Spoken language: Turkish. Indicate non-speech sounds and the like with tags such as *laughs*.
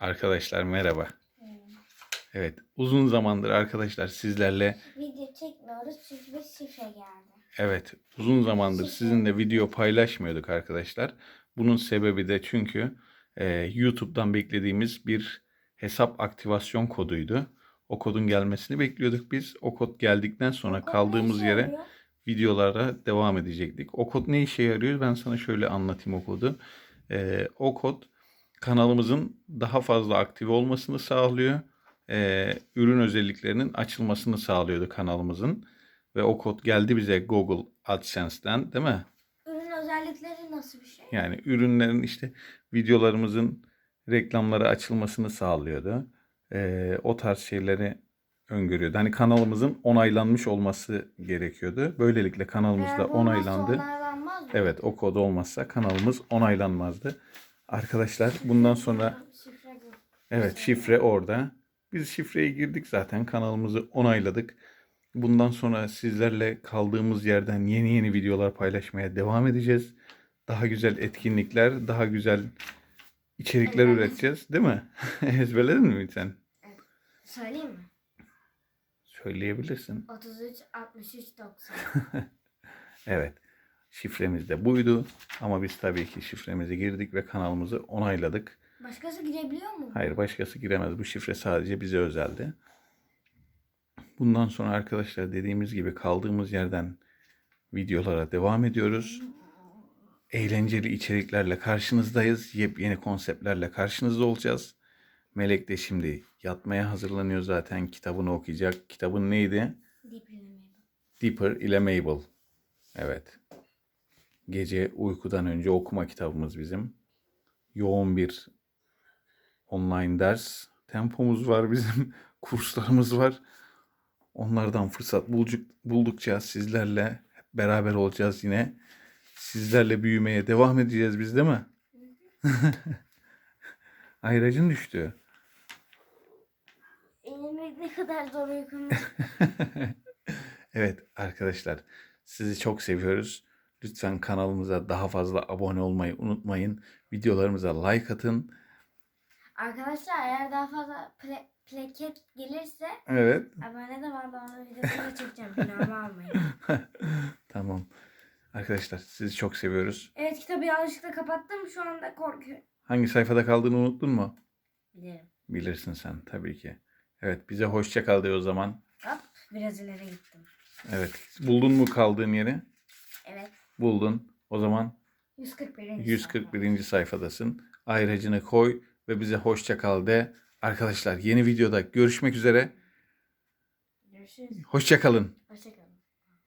Arkadaşlar merhaba. Evet uzun zamandır arkadaşlar sizlerle Video çekmiyoruz çünkü bir şifre geldi. evet uzun zamandır sizinle video paylaşmıyorduk arkadaşlar. Bunun sebebi de çünkü e, YouTube'dan beklediğimiz bir hesap aktivasyon koduydu. O kodun gelmesini bekliyorduk biz. O kod geldikten sonra kod ne kaldığımız işe yere yarıyor? videolara devam edecektik. O kod ne işe yarıyor? Ben sana şöyle anlatayım o kodu. Ee, o kod kanalımızın daha fazla aktif olmasını sağlıyor. Ee, ürün özelliklerinin açılmasını sağlıyordu kanalımızın. Ve o kod geldi bize Google AdSense'den değil mi? Ürün özellikleri nasıl bir şey? Yani ürünlerin işte videolarımızın reklamları açılmasını sağlıyordu. Ee, o tarz şeyleri öngörüyordu. Hani kanalımızın onaylanmış olması gerekiyordu. Böylelikle kanalımız da onaylandı. Evet o kod olmazsa kanalımız onaylanmazdı. Arkadaşlar bundan sonra evet şifre orada. Biz şifreyi girdik zaten kanalımızı onayladık. Bundan sonra sizlerle kaldığımız yerden yeni yeni videolar paylaşmaya devam edeceğiz. Daha güzel etkinlikler, daha güzel içerikler Ezberledim. üreteceğiz. Değil mi? *laughs* Ezberledin mi sen? Söyleyeyim mi? Söyleyebilirsin. 33 63 90. Evet. Şifremiz de buydu. Ama biz tabii ki şifremizi girdik ve kanalımızı onayladık. Başkası girebiliyor mu? Hayır başkası giremez. Bu şifre sadece bize özeldi. Bundan sonra arkadaşlar dediğimiz gibi kaldığımız yerden videolara devam ediyoruz. Eğlenceli içeriklerle karşınızdayız. Yepyeni konseptlerle karşınızda olacağız. Melek de şimdi yatmaya hazırlanıyor zaten. Kitabını okuyacak. Kitabın neydi? Depremeyi. Deeper ile Mabel. Evet. Gece uykudan önce okuma kitabımız bizim. Yoğun bir online ders tempomuz var bizim. *laughs* Kurslarımız var. Onlardan fırsat bulcuk, buldukça sizlerle hep beraber olacağız yine. Sizlerle büyümeye devam edeceğiz biz değil mi? *laughs* Ayracın düştü. Elime ne kadar zor uykum. *laughs* Evet arkadaşlar sizi çok seviyoruz. Lütfen kanalımıza daha fazla abone olmayı unutmayın. Videolarımıza like atın. Arkadaşlar eğer daha fazla pla- plaket gelirse Evet. abone de var ben onu videosunu çekeceğim. Günahımı almayın. *laughs* tamam. Arkadaşlar sizi çok seviyoruz. Evet kitabı yanlışlıkla kapattım. Şu anda korkuyorum. Hangi sayfada kaldığını unuttun mu? Bilirim. Bilirsin sen tabii ki. Evet bize hoşça kal de o zaman. Hop biraz ileri gittim. Evet. Buldun mu kaldığın yeri? Evet. Buldun. O zaman 141. 141. sayfadasın. Ayracını koy ve bize hoşça kal de. Arkadaşlar yeni videoda görüşmek üzere. Görüşürüz. Hoşça kalın. Hoşçakalın.